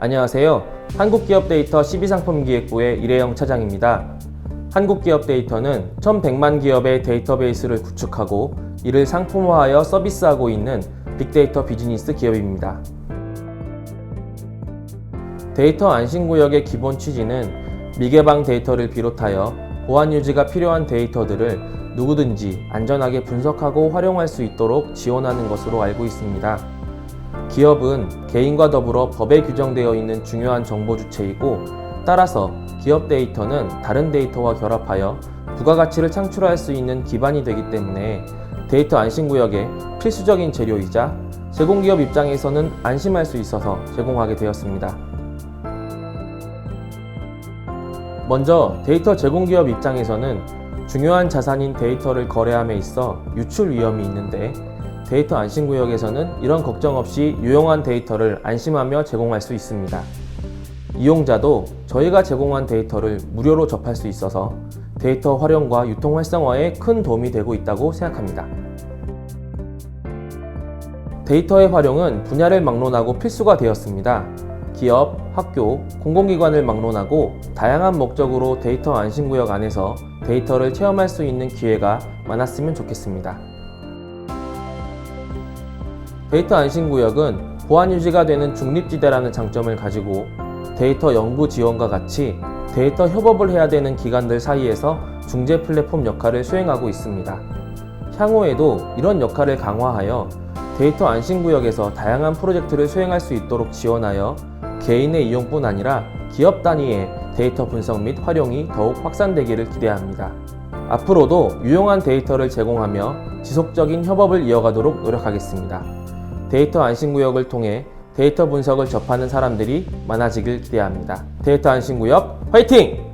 안녕하세요. 한국기업데이터 12상품기획부의 이래영 차장입니다. 한국기업데이터는 1100만 기업의 데이터베이스를 구축하고 이를 상품화하여 서비스하고 있는 빅데이터 비즈니스 기업입니다. 데이터 안심구역의 기본 취지는 미개방 데이터를 비롯하여 보안 유지가 필요한 데이터들을 누구든지 안전하게 분석하고 활용할 수 있도록 지원하는 것으로 알고 있습니다. 기업은 개인과 더불어 법에 규정되어 있는 중요한 정보 주체이고 따라서 기업 데이터는 다른 데이터와 결합하여 부가가치를 창출할 수 있는 기반이 되기 때문에 데이터 안심구역의 필수적인 재료이자 제공기업 입장에서는 안심할 수 있어서 제공하게 되었습니다. 먼저 데이터 제공기업 입장에서는 중요한 자산인 데이터를 거래함에 있어 유출 위험이 있는데 데이터 안심구역에서는 이런 걱정 없이 유용한 데이터를 안심하며 제공할 수 있습니다. 이용자도 저희가 제공한 데이터를 무료로 접할 수 있어서 데이터 활용과 유통 활성화에 큰 도움이 되고 있다고 생각합니다. 데이터의 활용은 분야를 막론하고 필수가 되었습니다. 기업, 학교, 공공기관을 막론하고 다양한 목적으로 데이터 안심구역 안에서 데이터를 체험할 수 있는 기회가 많았으면 좋겠습니다. 데이터 안심구역은 보안 유지가 되는 중립지대라는 장점을 가지고 데이터 연구 지원과 같이 데이터 협업을 해야 되는 기관들 사이에서 중재 플랫폼 역할을 수행하고 있습니다. 향후에도 이런 역할을 강화하여 데이터 안심구역에서 다양한 프로젝트를 수행할 수 있도록 지원하여 개인의 이용뿐 아니라 기업 단위의 데이터 분석 및 활용이 더욱 확산되기를 기대합니다. 앞으로도 유용한 데이터를 제공하며 지속적인 협업을 이어가도록 노력하겠습니다. 데이터 안심구역을 통해 데이터 분석을 접하는 사람들이 많아지길 기대합니다. 데이터 안심구역 화이팅!